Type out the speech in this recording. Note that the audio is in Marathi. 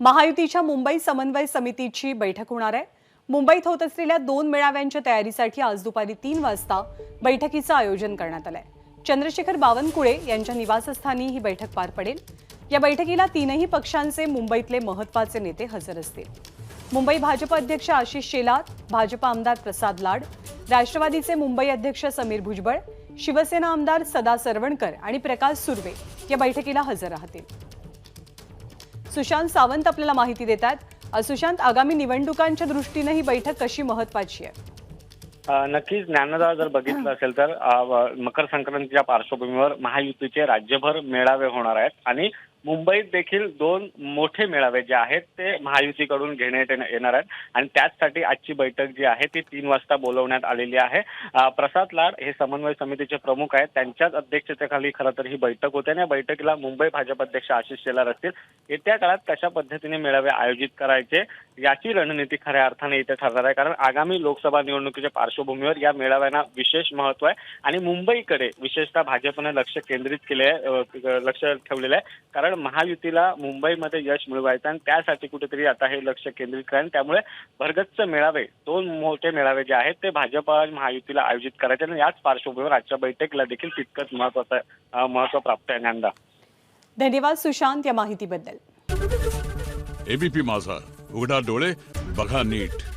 महायुतीच्या मुंबई समन्वय समितीची बैठक होणार आहे. मुंबईत होत असलेल्या दोन मेळाव्यांच्या तयारीसाठी आज दुपारी तीन वाजता बैठकीचं आयोजन करण्यात आलंय. चंद्रशेखर बावनकुळे यांच्या निवासस्थानी ही बैठक पार पडेल. या बैठकीला तीनही पक्षांचे मुंबईतले महत्त्वाचे नेते हजर असतील. मुंबई भाजप अध्यक्ष आशिष शेलार भाजप आमदार प्रसाद लाड राष्ट्रवादीचे मुंबई अध्यक्ष समीर भुजबळ शिवसेना आमदार सदा सरवणकर आणि प्रकाश सुर्वे या बैठकीला हजर राहतील. सुशांत सावंत आपल्याला माहिती देत आहेत सुशांत आगामी निवडणुकांच्या दृष्टीने ही बैठक कशी महत्वाची आहे? नक्कीच ज्ञानदा जर बघितलं असेल तर मकर संक्रांतीच्या पार्श्वभूमीवर महायुतीचे राज्यभर मेळावे होणार आहेत. आणि मुंबईत देखील दोन मोठे मेळावे जे आहेत ते महायुतीकडून घेण्यात येणार आहेत. आणि त्याचसाठी आजची बैठक जी आहे ती तीन वाजता बोलवण्यात आलेली आहे. प्रसाद लाड हे समन्वय समितीचे प्रमुख आहेत. त्यांच्याच अध्यक्षतेखाली खरं तर ही बैठक होते आणि या बैठकीला मुंबई भाजप अध्यक्ष आशिष शेलार असतील. येत्या काळात कशा पद्धतीने मेळावे आयोजित करायचे याची रणनीती खऱ्या अर्थाने इथे ठरणार आहे. कारण आगामी लोकसभा निवडणुकीच्या पार्श्वभूमीवर या मेळाव्यांना विशेष महत्त्व आहे. आणि मुंबईकडे विशेषतः भाजपने लक्ष केंद्रित केले आहे लक्ष ठेवलेलं आहे. कारण महायुतीला मुंबईमध्ये यश मिळवायचं आणि त्यासाठी कुठेतरी आता हे लक्ष केंद्रित करेल त्यामुळे भरगच्च मेळावे दोन मोठे मेळावे जे आहेत ते भाजप आणि महायुतीला आयोजित करायचे आणि याच पार्श्वभूमीवर आजच्या बैठकीला देखील तितकंच महत्वाचं महत्त्व प्राप्त आहे. ज्ञानदा धन्यवाद सुशांत या माहितीबद्दल. एबीपी माझा. उघडा डोळे बघा नीट.